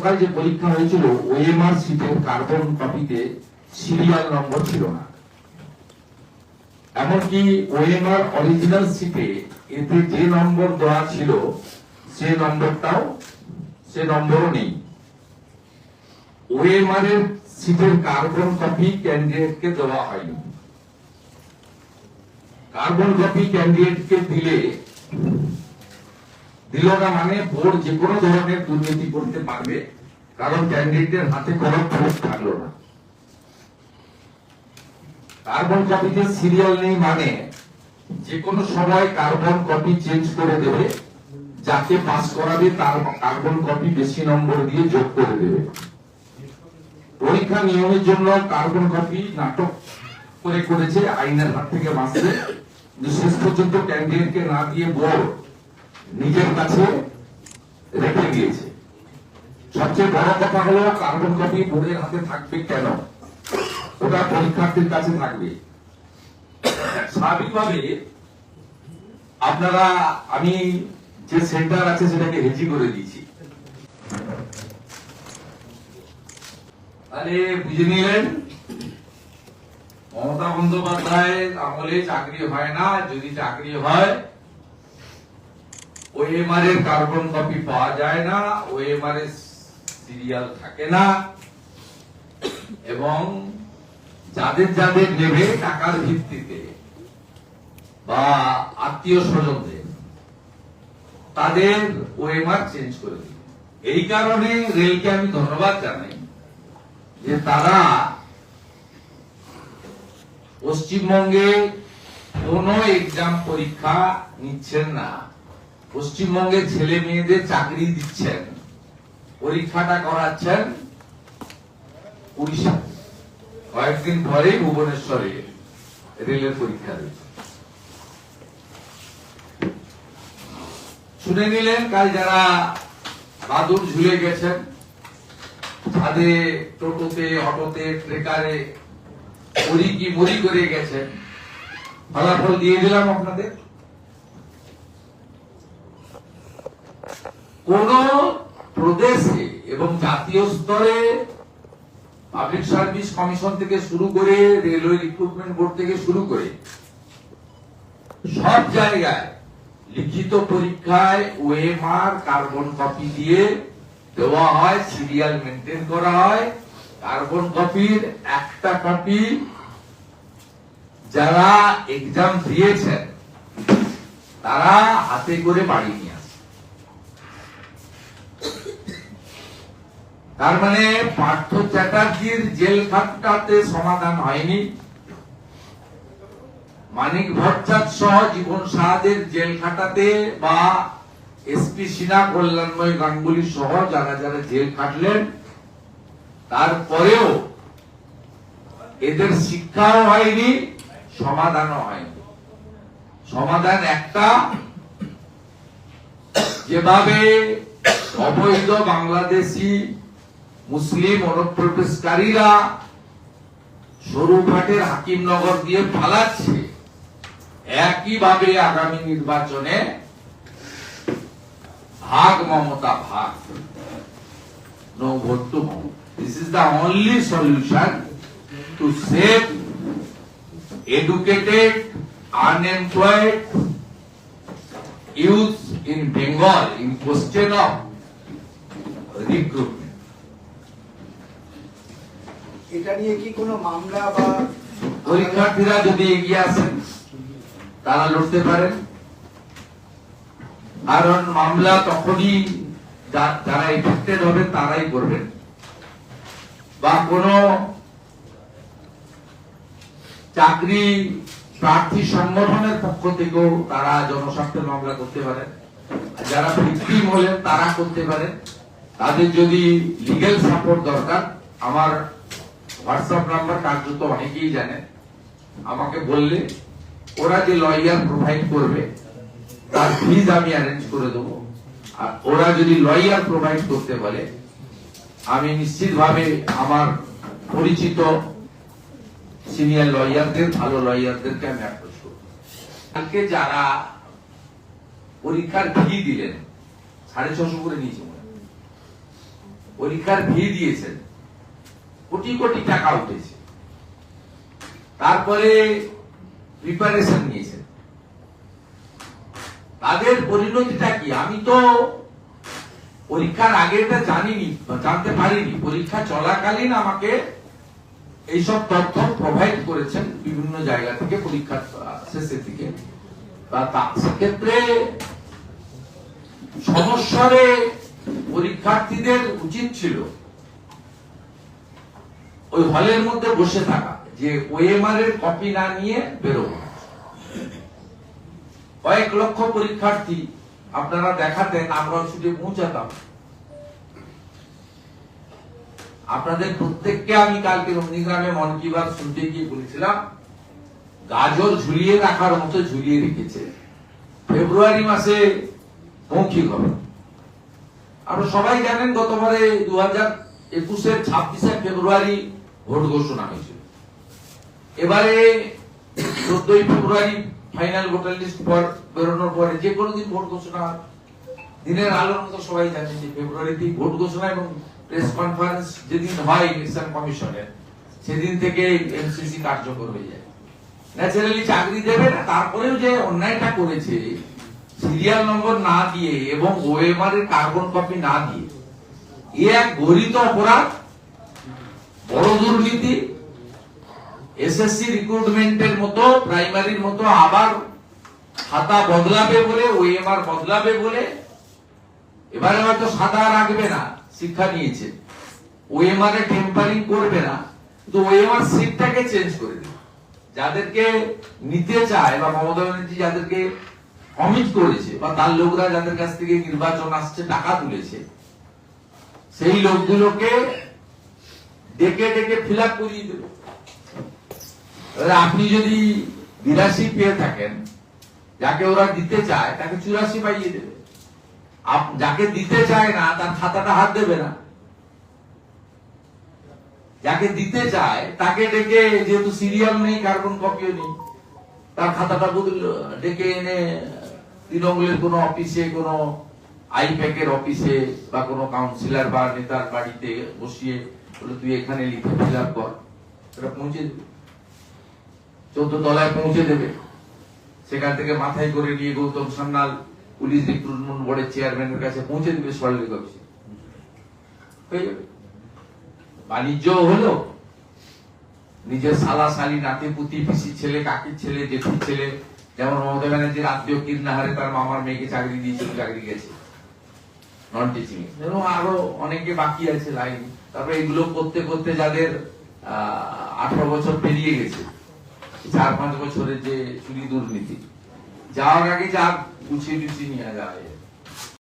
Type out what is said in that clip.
গতকাল যে পরীক্ষা হয়েছিল ওএমআর সিটের কার্বন কপিতে সিরিয়াল নম্বর ছিল না। এমনকি ওএমআর অরিজিনাল সিটে এতে যে নম্বর দেওয়া ছিল, সে নম্বরটাও সে নম্বরও নেই। ওএমআর এর সিটের কার্বন কপি ক্যান্ডিডেটকে দেওয়া হয়নি। কার্বন কপি ক্যান্ডিডেটকে দিলে দিল মানে বোর্ড যে কোনো ধরনের দুর্নীতি করতে পারবে, কারণ ক্যান্ডিডেটের হাতে কোনো প্রুফ থাকল না। কার্বন কপিতে সিরিয়াল নেই মানে যে কোনো সময় কার্বন কপি চেঞ্জ করে দেবে, যাকে পাস করাবে তার কার্বন কপি বেশি নম্বর দিয়ে যোগ করে দেবে। পরীক্ষা নিয়মের জন্য কার্বন কপি নাটক করে করেছে, আইনের হাত থেকে বাঁচতে। শেষ পর্যন্ত ক্যান্ডিডেটকে না দিয়ে বোর্ড নিজের কাছে রেখে দিয়েছে। সবচেয়ে বড় কথা হলো, কার্বন কপি বোর্ডের হাতে থাকবে কেন? ওটা পরীক্ষার্থীর কাছে থাকবে। স্বাভাবিকভাবে আপনারা, আমি যে সেন্টার আছে সেটাকে হেজি করে দিয়েছি। তাহলে বুঝে নিলেন? মমতা বন্দ্যোপাধ্যায়ের আমলে চাকরি হয় না, যদি চাকরি হয় ওএমআর কার্বন কপি পাওয়া যায় না ওএমআর সিরিয়াল থাকে না। এবং যাদের যাদের নেবে টাকার ভিত্তিতে বা আত্মীয় স্বজনদের, তাদের ওএমআর চেঞ্জ করে এই কারণে রেলকে আমি ধন্যবাদ জানাই যে তারা পশ্চিমবঙ্গে কোন এক্সাম পরীক্ষা নিচ্ছেন না। পশ্চিমবঙ্গের ছেলে মেয়েদের চাকরি দিচ্ছেন, পরীক্ষাটা করাচ্ছেন উড়িষ্যা কয়েকদিন পরে ভুবনেশ্বরে রেলের পরীক্ষা দেবে শুনে নিলেন কাল যারা বাদুর ঝুলে গেছেন, ছাদে টোটোতে, অটোতে, ট্রেকারে মরি কি মরি করে গেছেন, ফলাফল দিয়ে দিলাম আপনাদের। কোন প্রদেশে এবং জাতীয় স্তরে পাবলিক সার্ভিস কমিশন থেকে শুরু করে রেলওয়ে রিক্রুটমেন্ট বোর্ড থেকে শুরু করে সব জায়গায় লিখিত পরীক্ষায় ওএমআর কার্বন কপি দিয়ে দেওয়া হয় সিরিয়াল মেনটেন করা হয়। কার্বন কপির একটা কপি যারা এক্সাম দিয়েছেন, তারা হাতে করে বাড়ি নিয়ে তার মানে পার্থ চ্যাটার্জির জেল খাটটাতে সমাধান হয়নি। মানিক ভট্টাচ সহ জীবন সাহাদের জেল খাটাতে বা এসপি সিনা কল্যাণময় গাঙ্গুলি সহ যারা যারা জেল খাটলেন, তারপরেও এদের শিক্ষাও হয়নি, সমাধানও হয়নি। সমাধান একটা, যেভাবে অবৈধ বাংলাদেশি মুসলিম অনুপ্রবেশকারীরা সরুঘাটের হাকিমনগর দিয়ে পালাচ্ছে একইভাবে আগামী নির্বাচনে ভাগ মমতা ভাগ no vote this is the only solution to save educated, unemployed youth in Bengal in question of recruitment. এটা নিয়ে কি কোনো মামলা বা পরীক্ষার্থীরা যদি এগিয়ে আসেন, তারা লড়তে পারেন। কারণ মামলা তখনই যারা এফেক্টেড হবে, তারাই করবেন। বা কোনো চাকরি প্রার্থী সংগঠনের পক্ষ থেকেও তারা জনস্বার্থের মামলা করতে আর যারা ভিকটিম হলেন, তারা করতে পারেন। তাদের যদি লিগেল সাপোর্ট দরকার, আমার হোয়াটসঅ্যাপ নাম্বার কার্যত অনেকেই জানেন আমাকে বললে, ওরা যে লয়ার প্রোভাইড করবে, তার ফিজ আমি অ্যারেঞ্জ করে দেবো। আর ওরা যদি লয়ার প্রোভাইড করতে বলে, আমি নিশ্চিতভাবে আমার পরিচিত সিনিয়র লয়ারদের ভালো লয়ারদেরকে আমি অ্যাপ্রোচ করব। কালকে যারা পরীক্ষার ফি দিলেন, সাড়ে ছশো করে নিয়েছে পরীক্ষার ফি দিয়েছেন কোটি কোটি টাকা উঠেছে। তারপরে প্রিপারেশন নিয়েছেন তাদের পরিণতিটা কি? আমি তো পরীক্ষার আগে এটা জানিনি জানতে পারিনি। পরীক্ষা চলাকালীন আমাকে এইসব তথ্য প্রোভাইড করেছেন বিভিন্ন জায়গা থেকে পরীক্ষার শেষের দিকে। সেক্ষেত্রে সমস্যারে পরীক্ষার্থীদের উচিত ছিল ওই হলের মধ্যে বসে থাকা, যে ওএমআর এর কপি না নিয়ে বেরোবো কয়েক লক্ষ পরীক্ষার্থী আপনারা দেখাতেন, আমরা ছুটে পৌঁছাতাম। আপনাদের প্রত্যেককে আমি কালকে নন্দীগ্রামে মন কি বাত শুনতে গিয়ে বলেছিলাম, গাজর ঝুলিয়ে রাখার মতো ঝুলিয়ে রেখেছে। ফেব্রুয়ারি মাসে মৌখিক হবে। আপনারা সবাই জানেন, গতবারে দু হাজার একুশের ছাব্বিশে ফেব্রুয়ারি ভোট ঘোষণা হয়েছিল। এবারে চোদ্দই ফেব্রুয়ারি ফাইনাল ভোটার লিস্ট পর বেরোনোর পরে যে কোনো দিন ভোট ঘোষণা। দিনের আলোর মতো সবাই জানেন যে ফেব্রুয়ারিতে ভোট ঘোষণা এবং প্রেস কনফারেন্স যেদিন হয় ইলেকশন কমিশনের, সেদিন থেকে এমসিসি কার্যকর হয়ে যায়। ন্যাচারালি চাকরি দেবে না, তারপরেও যে অন্যায়টা করেছে সিরিয়াল নম্বর না দিয়ে এবং ওএমআর এর কার্বন কপি না দিয়ে, এ এক গরিত অপরাধ। বড় দুর্নীতি এসএসসি রিক্রুটমেন্টের মতো প্রাইমারির মতো আবার খাতা বদলাবে বলে ওএমআর বদলাবে বলে, এবারে হয়তো সাদা রাখবে না, শিক্ষা নিয়েছে। ওএমআর এ টেম্পারিং করবে না, কিন্তু ওএমআর সিটটাকে চেঞ্জ করে দেবে। যাদেরকে নিতে চায়, বা মমতা ব্যানার্জি যাদেরকে কমিট করেছে, বা তার লোকরা যাদের কাছ থেকে নির্বাচন আসছে, টাকা তুলেছে, সেই লোকগুলোকে ডেকে ডেকে ফিল আপ করিয়ে দেবে। আপনি যদি বিরাশি পেয়ে থাকেন, যাকে ওরা দিতে চায়, তাকে চুরাশি পাইয়ে দেবে। যাকে দিতে চায় না, তার খাতাটা হাত দেবে না। যাকে দিতে চায়, তাকে ডেকে, যেহেতু সিরিয়াল নেই, কার্বন কপিও নেই, তার খাতাটা বদল, ডেকে এনে তৃণমূলের কোনো অফিসে, কোনো আইপ্যাকের অফিসে বা কোনো কাউন্সিলর বা নেতার বাড়িতে বসিয়ে বলে, তুই এখানে লিখে ফিল আপ কর। সেটা পৌঁছে দেবে। চোদ্দ তলায় পৌঁছে দেবে। সেখান থেকে মাথায় করে নিয়ে গৌতম সান্যাল পুলিশ রিক্রুটমেন্ট বোর্ডের চেয়ারম্যানের কাছে পৌঁছে দেবে সরকারি অফিসে। হয়ে যাবে। বাণিজ্য হলো। নিজের সালা সালি নাতি পুতি পিসি ছেলে, কাকির ছেলে, জেঠির ছেলে, যেমন মমতা ব্যানার্জির আত্মীয় কীর্ণাহারে তার মামার মেয়েকে চাকরি দিয়েছিল, চাকরি গেছে। নন টিচিং এবং আরও অনেকে বাকি আছে লাইন। তারপরে এগুলো করতে করতে যাদের আঠারো বছর পেরিয়ে গেছে, চার পাঁচ বছরের যে চুরি দুর্নীতি, যাওয়ার আগে যা গুছিয়ে টুছিয়ে নিয়ে যায়।